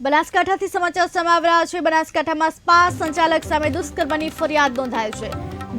બનાસકાંઠાથી સમાચાર સમાવી છે. બનાસકાંઠામાં સ્પા સંચાલક સામે દુષ્કર્મની ફરિયાદ નોંધાય છે.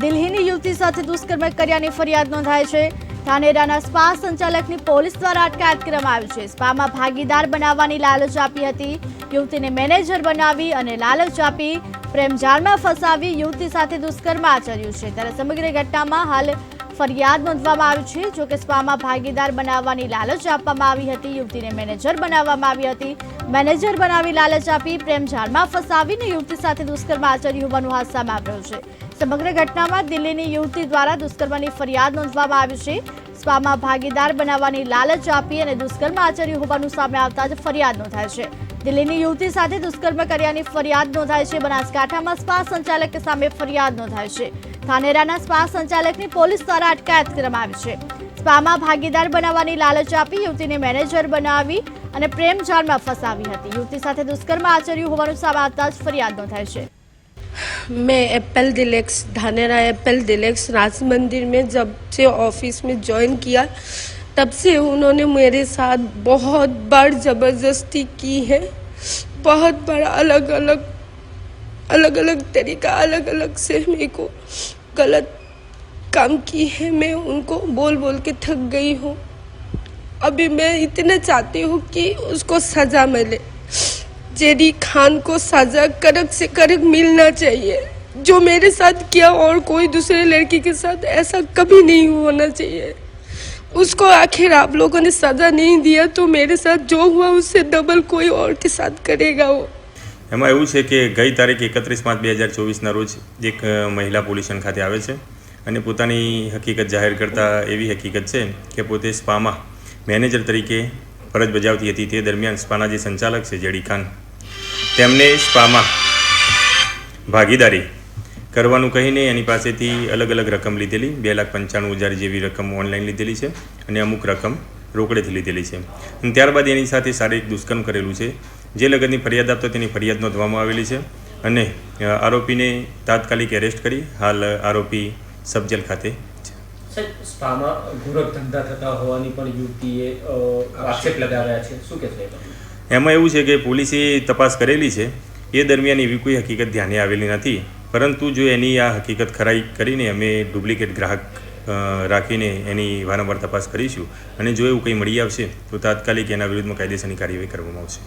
દિલ્હીની યુવતી સાથે દુષ્કર્મ કર્યાની ફરિયાદ નોંધાય છે. ધાનેરાના સ્પા સંચાલકની પોલીસ દ્વારા અટકાયત કરવામાં આવી છે. સ્પામાં ભાગીદાર બનાવવાની લાલચ આપી હતી. યુવતીને મેનેજર બનાવી અને લાલચ આપી પ્રેમજાળમાં ફસાવી યુવતી સાથે દુષ્કર્મ આચર્યું છે. ત્યારે સમગ્ર ઘટનામાં હાલ ફરિયાદ નોંધવામાં આવી છે જોકે સ્પામાં ભાગીદાર બનાવવાની લાલચ આપવામાં આવી હતી, યુવતીને મેનેજર બનાવવામાં આવી હતી. મેનેજર બનાવી લાલચ આપી પ્રેમજાળમાં ફસાવીને યુવતી સાથે દુષ્કર્મ આચર્યું હોવાનું હાથ સામે આવ્યું છે. સમગ્ર ઘટનામાં દિલ્હીની યુવતી દ્વારા દુષ્કર્મની ફરિયાદ નોંધવામાં આવી છે. સ્પામાં ભાગીદાર બનાવવાની લાલચ આપી અને દુષ્કર્મ આચર્યું હોવાનું સામે આવતા જ ફરિયાદ નોંધાય છે. દિલ્હીની યુવતી સાથે દુષ્કર્મ કર્યાની ફરિયાદ નોંધાય છે. બનાસકાંઠામાં સ્પા સંચાલક સામે ફરિયાદ નોંધાય છે. ધાનેરાના સ્પા સંચાલકની પોલીસ દ્વારા અટકાયત કરવામાં આવી છે સ્પામાં ભાગીદાર બનાવવાની લાલચ આપી યુવતીને મેનેજર બનાવી અને પ્રેમ જાળમાં ફસાવી હતી યુવતી સાથે દુષ્કર્મ આચર્યું હોવાનું સામે આવતા જ ફરિયાદ નોંધાય છે मैं Apple deluxe Dhanera Apple deluxe Raj Mandir में जब से ऑफिस में ज्वाइन किया तब से उन्होंने मेरे साथ बहुत बार ज़बरदस्ती की है बहुत बड़ा अलग अलग अलग अलग तरीका अलग अलग से मेरे को गलत काम की है, मैं उनको बोल बोल के थक गई हूँ। अभी मैं इतना चाहती हूँ कि उसको सज़ा मिले। जेडी खान को सजा कड़क से कड़क मिलना चाहिए। जो मेरे साथ किया और कोई दूसरे लड़की के साथ ऐसा कभी नहीं होना चाहिए। उसको आखिर आप लोगों ने सजा नहीं दिया तो मेरे साथ जो हुआ, उससे डबल कोई और के साथ करेगा वो। એમાં એવું છે કે ગઈ તારીખ એકત્રીસ પાંચ બે હજાર ચોવીસના રોજ એક મહિલા પોલ્યુશન ખાતે આવે છે અને પોતાની હકીકત જાહેર કરતા એવી હકીકત છે કે પોતે સ્પામાં મેનેજર તરીકે ફરજ બજાવતી હતી તે દરમિયાન સ્પાના જે સંચાલક છે, જેડી ખાન, તેમને સ્પામાં ભાગીદારી કરવાનું કહીને એની પાસેથી અલગ અલગ રકમ લીધેલી, બે લાખ પંચાણું હજાર જેવી રકમ ઓનલાઈન લીધેલી છે અને અમુક રકમ રોકડેથી લીધેલી છે. અને ત્યારબાદ એની સાથે શારીરિક દુષ્કર્મ કરેલું છે. જે લગતની ફરિયાદ આપતો તેની ફરિયાદ નોંધવામાં આવેલી છે. અને આરોપીને તાત્કાલિક એરેસ્ટ કરી હાલ આરોપી સબજેલ ખાતે સ્પામાં ગુરક ધંધા થતા હોવાની પણ યુવતીએ આક્ષેપ લગાવ્યા છે. શું કહેશો એમાં એવું છે કે પોલીસે તપાસ કરેલી છે. એ દરમિયાન એવી કોઈ હકીકત ધ્યાને આવેલી નથી. પરંતુ જો એની આ હકીકત ખરાઈ કરીને અમે ડુપ્લિકેટ ગ્રાહક રાખીને એની વારંવાર તપાસ કરીશું. અને જો એવું કંઈ મળી આવશે તો તાત્કાલિક એના વિરુદ્ધમાં કાયદેસરની કાર્યવાહી કરવામાં આવશે.